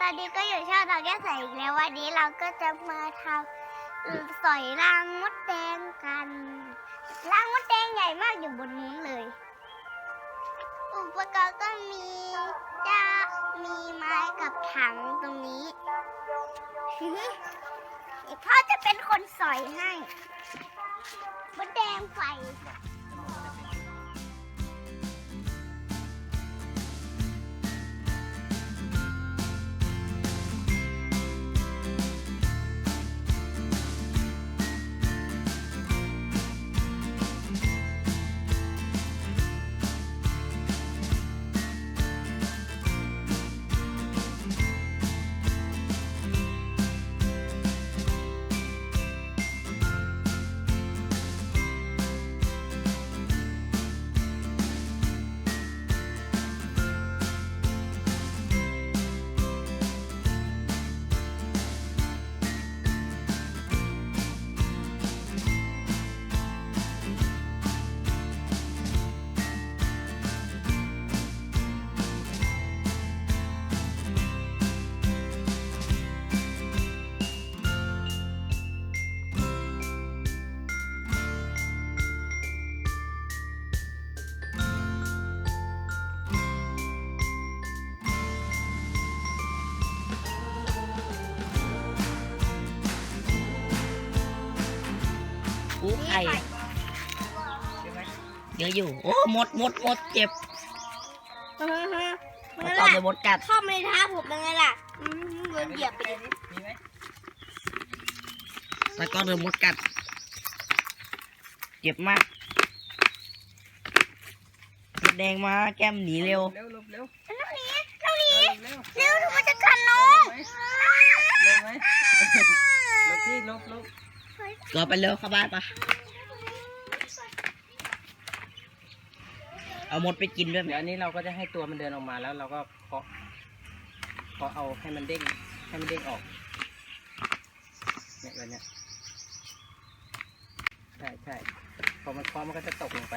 ตอนนี้ก็อยู่ช่องเราแก้ใส่อีกแล้ววันนี้เราก็จะมาทำสอยรางมดแดงกัน รางมดแดงใหญ่มากอยู่บนนู้นเลย อุปกรณ์ก็มีจะมีไม้กับถังตรงนี้พ่อจะเป็นคนสอยให้มดแดงไฟ เยอะอยู่ โอ้หมดหมดหมดเจ็บนั่นแล้วแหตอนละจะหมดกัดเข้ามาในท้าผมยังไงล่ะอืมโดนเหยียบไปเลยแล้วก็โดนมดกัด เจ็บมากมดแดงมาแก้มหนีเร็วเร็วเร็วเร็วน้องหนี้น้องหนี้เร็วเร็วถึงมันจะกัดน้องเร็วไหมลบพี่ลบลบก็ไปเร็วเข้าบ้านปะ เอามดไปกินด้วยไหมเดี๋ยวอันนี้เราก็จะให้ตัวมันเดินออกมาแล้วเราก็เคาะเคาะเอาให้มันเด้งให้มันเด้งออกเนี่ยแบบเนี้ยใช่ใช่พอมันเคาะมันก็จะตกลงไป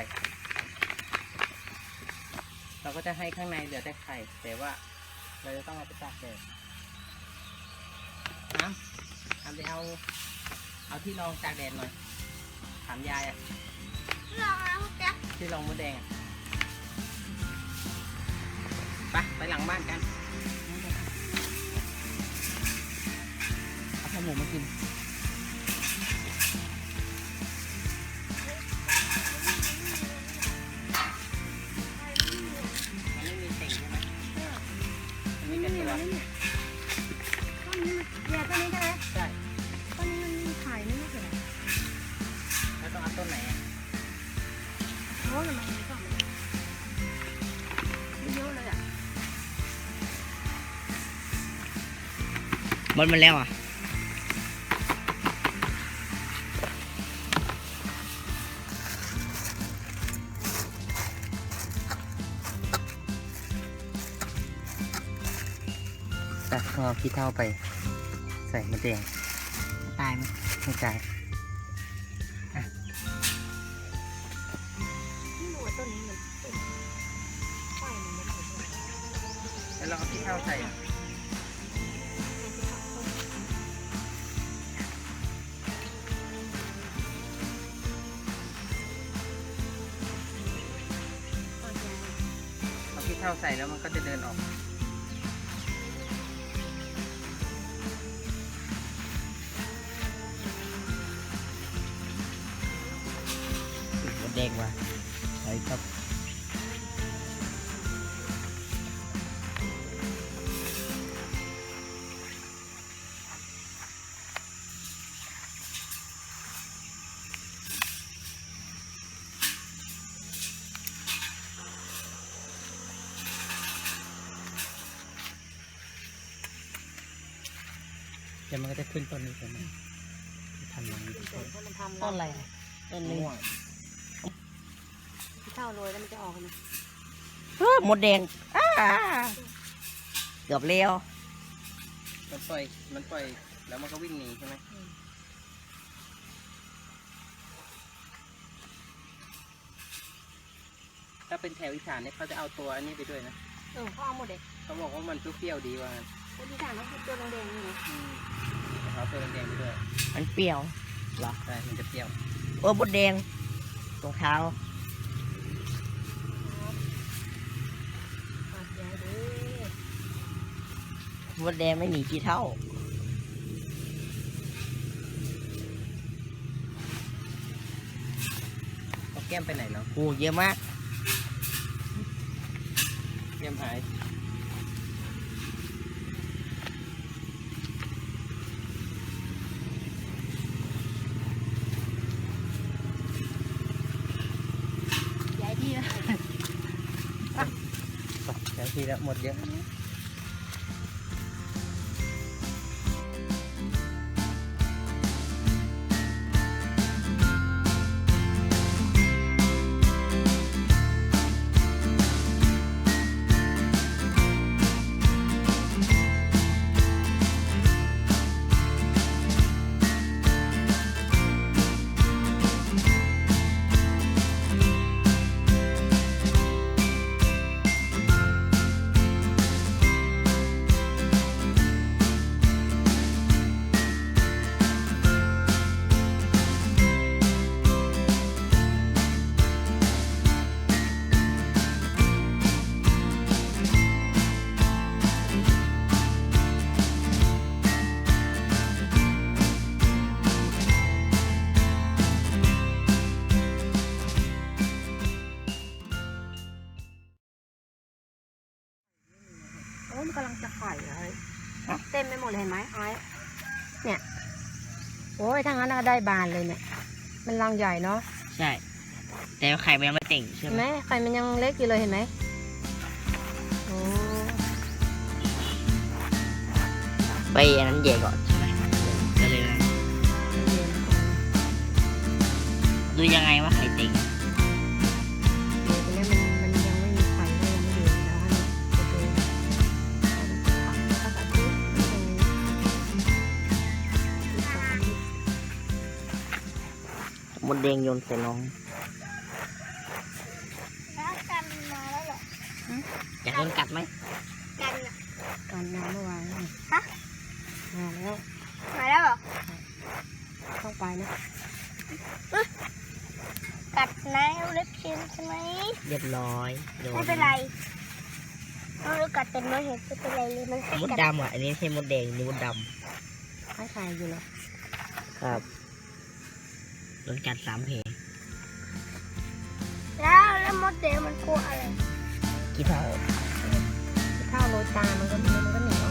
เราก็จะให้ข้างในเหลือแต่ไข่แต่ว่า เราจะต้องเอาไปตากแดดน้ำทำไปเอา เอาที่รองตากแดดหน่อยถามยายอะลองแล้วจะที่รองมดแดงอะ ไปไปหลังบ้านกันเอาขนมมากินมัน ดมาแล้วอะแต่ต้องเอาขี้เท่าไป ใส่มดแดงตายไหมไม่จ่าย แล้วมันก็จะเดินออก เดแดงว่ะใช่ครับ ดี๋ยวมันก็จะขึ้นต้นนี้ไปไหมทำอย่างนี้ต้นมันทำต้นอะไรต้นนี้ม่วงที่เท่าโรยแล้วมันจะออกนะเออหมดแดงอ้าเกือบเร็วมันปล่อยมันปล่อยแล้วมันก็วิ่งหนีใช่ไหมถ้าเป็นแถวอีสานเนี่ยเขาจะเอาตัวอันนี้ไปด้วยนะเออพ่อเอาหมดเลยเขาบอกว่ามันเปรี้ยวๆดีว่างั้น ตัวที่สามก็คือตัวแดงๆนี่ไงอืมเอาตัวแดงๆไปด้วยมันเปรี้ยวเหรอใช่มันจะเปรี้ยวเออมดแดงตรงเท้าปาดยายเด้อมดแดงไม่หนีขี้เท่าเอาแก้มไปไหนเนาะโอ้เยอะมาก แก้มหายยายดีนะ ไปแเต็มไปหมดเลยเห็นไหมไอ้เนี่ย โอ้ยถ้างั้นน่ะได้บานเลยเนี่ย มันรังใหญ่เนาะใช่ แต่ไข่มันยังไม่เต่งใช่เห็นไหไหมมไข่มันยังเล็กอยู่เลยเห็นไหมโอ้ไปอันนั้นใหญ่ก่อนใช่ไหมก็เลยนะดูยังไงว่าไข่เต่งเมดแดงโยนใส่น้องแล้วกันมาแล้วเหรออยากโดนกัดไหมกันอะก่อนน้ำเมื่อวานนี่ฮะมาแล้วมาแล้วเหรอต้องไปนะกัดนะเล็บชิ้นใช่ไหมเรียบร้อยโดนไม่เป็นไรเรารู้กัดเป็นไม่เห็นไม่เป็นไรเลยมันไม่มดกัดดำอะอันนี้ไม่ใช่มดแดงนี่มดดให้ใครอยู่เหรอำครับ โดนกัดสามแผลแล้วแล้วมดแดงมันกลัวอะไรกี่เท่าข้าวโรยตามันก็มันก็หนีออก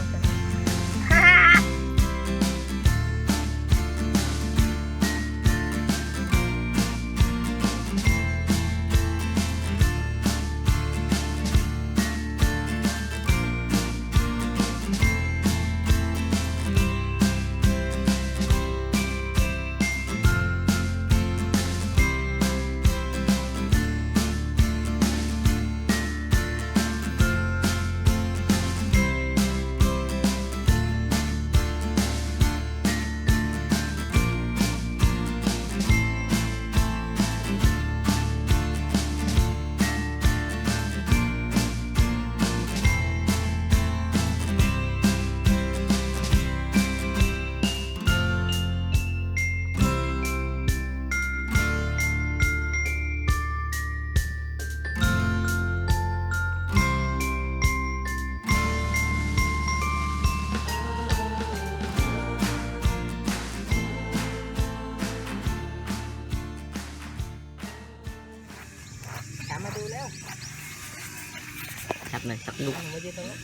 หน่อยสักลูกไม่เยอะตรงนี้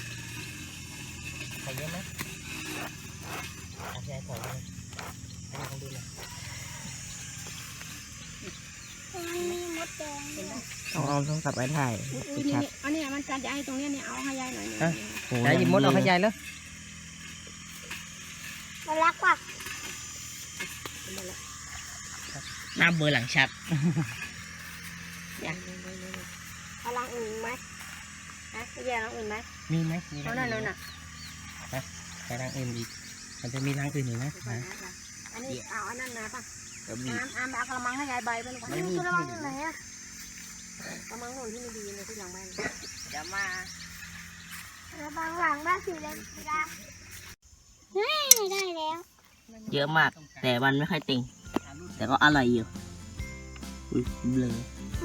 ไข่เยอะไหมเอาใช่ไข่เลยให้ลองดูหน่อยมีมดแดงด้วยต้องเอาโทรศัพท์ไปถ่ายอุ้ยนี่นี่อันนี้มันจะย้ายตรงเนี้ยนี่เอาให้ยายหน่อยหนึงโอ้แล้วหยิบมดออกให้ยายแล้วมันรักว่ะหน้าเบอร์หลังชัดเอาลังอื่นไหม ฮะพี่แย่ลังอื่นไหมมีไหมมีเอารันั่งนอื่นั่นนไหมน่ะไปรังอื่นอีกมันจะมีรังอื่นอีกไหมเดี๋ยวก่อนนะอันนี้เอาอันนั้นมาป่ะแล้วบีบอามอามเอากระมังให้ยายใบไปเลยก่อนไม่มีคือระวังอยู่ไหนอะกระมังโน่นที่ไม่ดีเลยที่หลังบ้านเดี๋ยวมาอระวังหลังบ้านสีแดงจ้าเฮ้ยได้แล้ว เยอะมาก แต่มันไม่ค่อยติงแต่ก็อร่อยอยู่อุ้ยเลย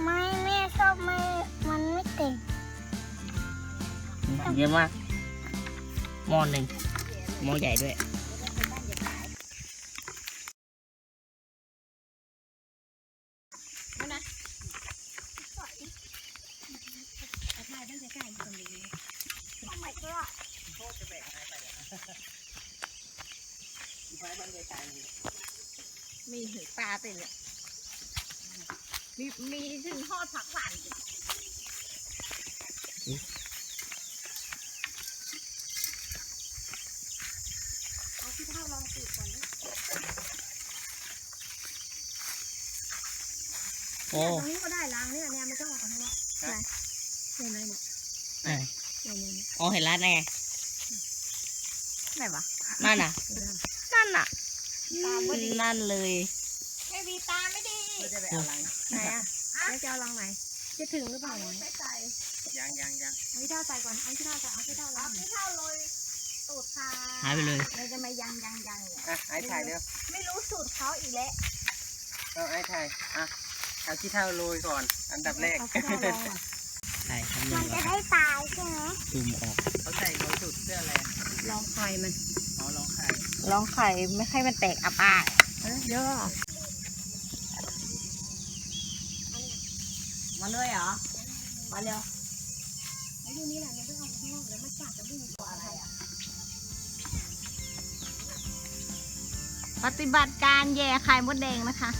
ไม่แม่ชอบไม่มันไม่ติด เยอะมากหม้อหนึ่งหม้อใหญ่ด้วยมีถึงปลาเต็มเลยมีมีถึงทอดผักหวานอีก เอาที่เท่าลองสูตรก่อนนะ โอ้ตรงนี้ก็ได้ล้างเนี่ยเนี่ยไม่ต้องออกข้างนอกใช่เห็นไหมเนี่ยไหนเนี่ยเนี่ยเนี่ยอ๋อเห็นร้านไงไหนวะนั่นน่ะนั่นน่ะตาไม่ดีนั่นเลยไม่มีตาไม่ดีก็จะไปเอาลังไหนอะแล้วจะเอาลังไหนจะถึงหรือเปล่าไม่ใส่ยังยังยังเอาที่เท่าใส่ก่อนเอาที่เท่าใส่เอาที่เท่าลังที่เท่าเลยสูตรค่ะหายไปเลย เราจะมายังยังยังเนี่ยอะไอ้ถ่ายเร็วไม่รู้สูตรเขาอีกแล้วเอาไอ้ถ่ายอะ เอาขี้เท่าโรยก่อน อันดับแรกเอาที่เท่าลองก่อนใช่ทำมัยันงไงจะได้ตายใช่ไหมซูมออกเขาใส่เขาสุดเสื้ออะไรลองไข่มัน อ๋อลองไข่ลองไข่ไม่ให้มันแตกอับอะเยอะ มาเลยเหรอ มาเร็วไอ้ดูนี่แหละมันต้องเอาข้างนอกแล้วมันจัดจะไม่มีตัวอะไรอะ ปฏิบัติการแย่ไข่มดแดงนะคะ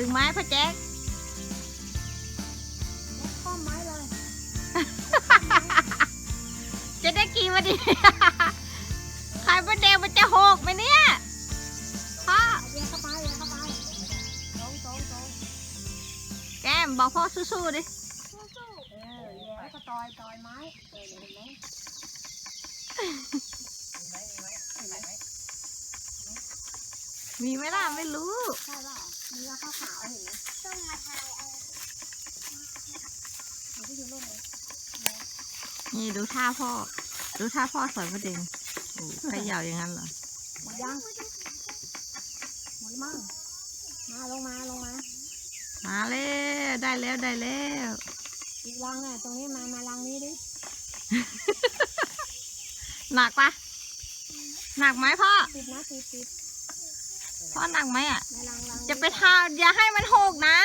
ถึงไหมพ่อแจ๊คข้อไม้เลย จะได้กี่วันดีไข่มดแดงมันจะหกไหมเนี่ยพ่อเอาเยเข้าไปเลยเข้าไปตรงตรงตรงแก้มบอกพ่อสู้ๆดิเออแย่แล้วก็ตอยตอยไม้เออเห็นไหมมีไหมล่ะไม่รู้ใช่ป่ะมี ว่าข้าวขาวเห็นไหมต้องมาทายเอาเดี๋ยวที่อยู่ร่มเลยนี่ดูท่าพ่อ ดูท่าพ่อสอยมดแดงโอ้เขย่าอย่างนั้นเหรอหมดยังหมดมั่งมาลงมาลงมา มาแล้วได้แล้วได้แล้วอีกรังอะตรงนี้มามารังนี้ดิหนักปะหนักไหมพ่อติดนะติดติด พ่อหนักไหมอะจะไปทาอย่าให้มันหกนะ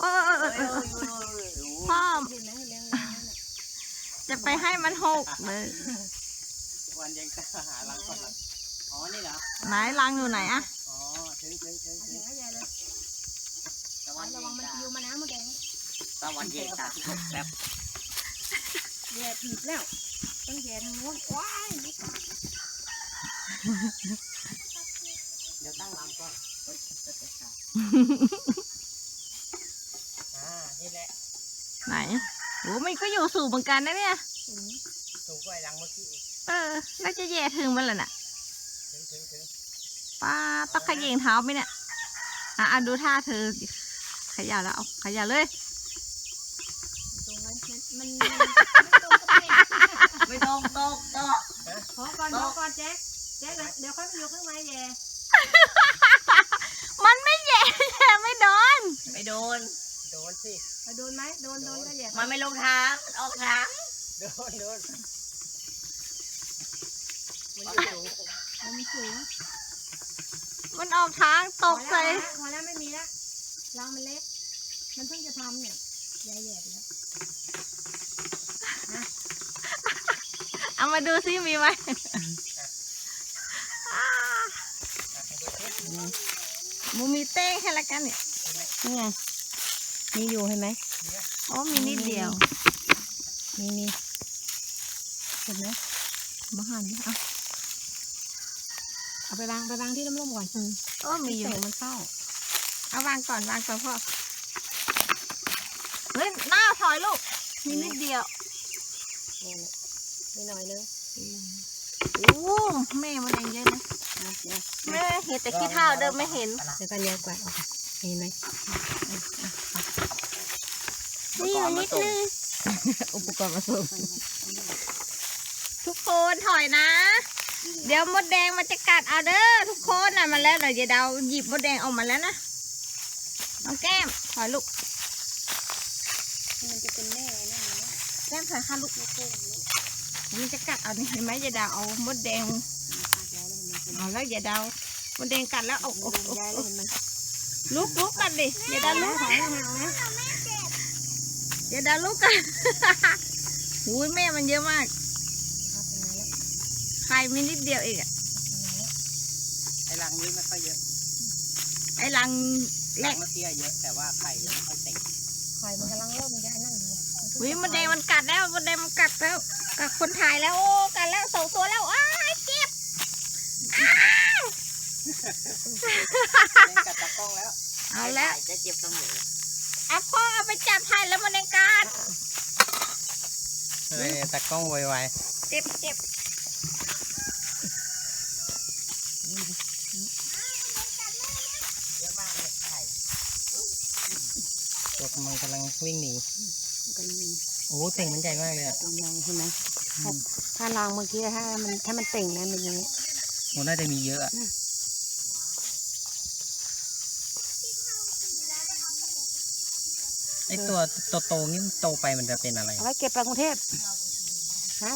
เออเออเออเออพ่อจะไปให้มันหกเลยวันยังจะหาลังก่อนอ๋อนี่เหรอไหนรังอยู่ไหนอะอ๋อถึงถึงถึงเอาถึงงให้ใหญ่เลยระวังมันจ้าปิวมาน้ำมดแดงตะวันเย็นจ้าแบบแย่ผิดแล้วต้องแย่ทางโน้นว้ายเดี๋ยวตั้งลำ ก่อนเฮ้ยจะแตกขาอ่า นี่แหละไหนโอ้มันก็อยู่สูงเหมือนกันนะเนี่ยถึงสูงกว่าไอ้รังเมื่อกี้อีกเออ น่าจะแย่ถึงมันแหละน่ะถึงถึงถึงป้าต้องขยิงเท้าไหมเนี่ย อะอะดูท่าเธอขย่าแล้วเอาขย่าเลย ตรงนั้นมันมันมันตรงกับแม่ไม่ต้องตกตก ขอก่อนขอก่อนแจ็คแจ็คเดี๋ยวเดี๋ยวค่อยไปอยู่ข้างในแย่ มันไม่แย่แย่ไม่โดน ไม่โดน โดนสิเอาโดนไหมโดนโดนก็แย่มันไม่ลงทางมันออกทางโดนโดนมันอยู่สูงมันสูงมันออกทางตกพอใส่แล้วพอแล้วไม่มีแล้วรังมันเล็ก มันเพิ่งจะทำเนี่ยแย่แย่ไปแล้วเอามาดูซิมีไหมอ่า อะให้ดูสิ ห มูมีเต้งให้ละกันเนี่ยนี่ไงมีอยู่เห็นไหมอ๋อมีนิดเดียวมีมีเห็นไหมมาหันดิเอาเอาไปวางไปวางที่ร่มๆก่อนโอ้มีอยู่แสงมันเข้าเอาวางก่อนวางก่อนพ่อเฮ้ยหน้าถอยลูกมีนิดเดียวเนี่ยมีหน่อยนึงโอ้แม่มันยังเยอะนะนะเดี๋ยว แม่เห็นแต่ขี้เท้าเดิมไม่เห็นเดี๋ยวก็เลี้ยวกว่าออกเห็นไหมมีอยู่นิดนึงอุปกรณ์ผสมทุกคนถอยนะ เดี๋ยวมดแดงมันจะกัดเอาเด้อทุกคนน่ะมาแล้วเดี๋ยวจะเดาหยิบมดแดงออกมาแล้วนะน้องแก้มถอยลูกมันจะเป็นแม่นั่นนะแก้มถอยค่ะลูกมันจะกัดเอานี่เห็นไหมจะเดาเอามดแดง เอาแล้วอย่าเดามดแดงกัดแล้วเอาเอาเอาเอาลุกลุกกันดิอย่าเดาลุกอย่าเดาลุกกันหูยแม่มันเยอะมากไข่มีนิดเดียวเองอะไอ้รังนี้ไม่ค่อยเยอะ ไอ้รังแรกเมื่อกี้เยอะแต่ว่าไข่ไม่ค่อยเต่งไข่มันกำลังเริ่มย้ายนั่นอยู่วิมดแดงมันกัดแล้วมดแดงมันกัดแล้วกัดคนถ่ายแล้วโอ้กัดแล้วสองตัวแล้วอ้า เล่นกับตากล้องแล้วเอาแล้วใครจะเจ็บเสมอเอาพ่อเอาไปจับถ่ายแล้วมดแดงกัดเฮ้ยตากล้องไวเจ็บเจ็บๆตัวมันกำลังวิ่งหนีโอ้เต่งมันใหญ่มากเลยอะตัวใหญ่เห็นไหมถ้าถ้ารางเมื่อกี้ถ้ามันถ้ามันเต่งนะมันอย่างนี้โอ้น่าจะมีเยอะอะ ไอตัวโตๆนี่มันโตไปมันจะเป็นอะไร เอาไว้เก็บไปกรุงเทพฮะ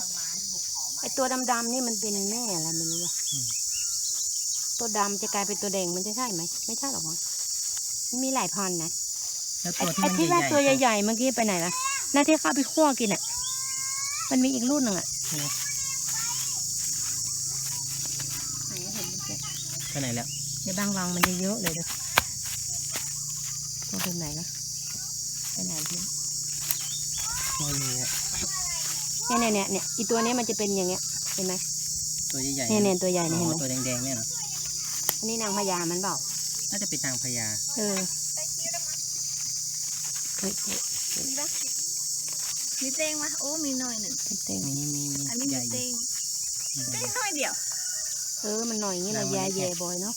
ไอตัวดำๆนี่มันเป็นแม่อะไรไม่รู้อะตัวดำจะกลายเป็นตัวแดงมันจะใช่ไหมไม่ใช่หรอกมั้งมันมีหลายพันธุ์นะแล้วไอ้ตัวที่ไอ้มันที่ใหญ่ว่าๆตัวใหญ่ๆเมื่อกี้ไปไหนล่ะน่าที่เข้าไปคั่วกินอะ มันมีอีกรุ่นหนึ่งอะไหนเห็นเมื่อกี้ ไปไหนแล้วในบางรังมันจะเยอะเลยดูตัวเป็นไหนนะ ไปไหนพี่ไม่มีอะเนี่ยเนี่ยเนี่ยเนี่ยอีตัวเนี้ยมันจะเป็นอย่างเงี้ยเห็นไหมตัวใหญ่ๆเนี่ยเนี่ยตัวใหญ่อ๋เนี่ยเห็นอไหมตัวแดงๆเนี่ยเหรออันนี้นางพญามันเปล่าน่าจะเป็นนางพญาเออเฮ้ยเฮ้ยมีปะมีเต้งปะโอ้มีหน่อยหนึ่งเป็นเต็งมีมีมีอันนี้ใหมีญ่อยู่เต้งอืมเต้งน้อยเดียว เออมันหน่อยอย่างงี้เรานางมันแย่ไม่แข็แย่งบ่อยเนาะ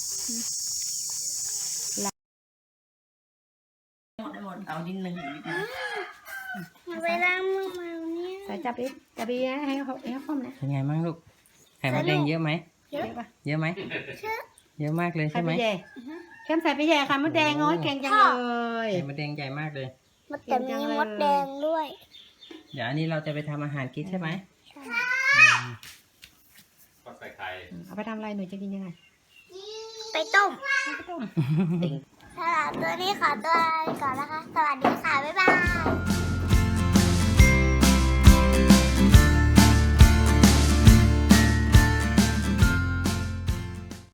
เอานิดนึงเวลามือมาเนี่ยใส่จับอีกจับอีกนะให้เขาให้เขาคอมนะเป็นไงบ้างลูกไข่มดแดงเยอะไหมเยอะเยอะปะเยอะไหมเยอะมากเลยใส่ใช่ไหไปมแย่เข้มใส่ไปแย่ค่ะมดแดงโอ้โอ้ยเก่งจังเลยไข่มดแดงใหญ่มากเลยมันแต่มีมดแดงด้วย เดี๋ยวอันนี้เราจะไปทำอาหารกินใช่ไหมก็ใส่ไข่เอาไปทำอะไรหนูจะกินยังไงไปต้มเอาไปต้ม สำหรับตัวนี้ขอตัวก่อนนะคะ สวัสดีค่ะ บ๊ายบาย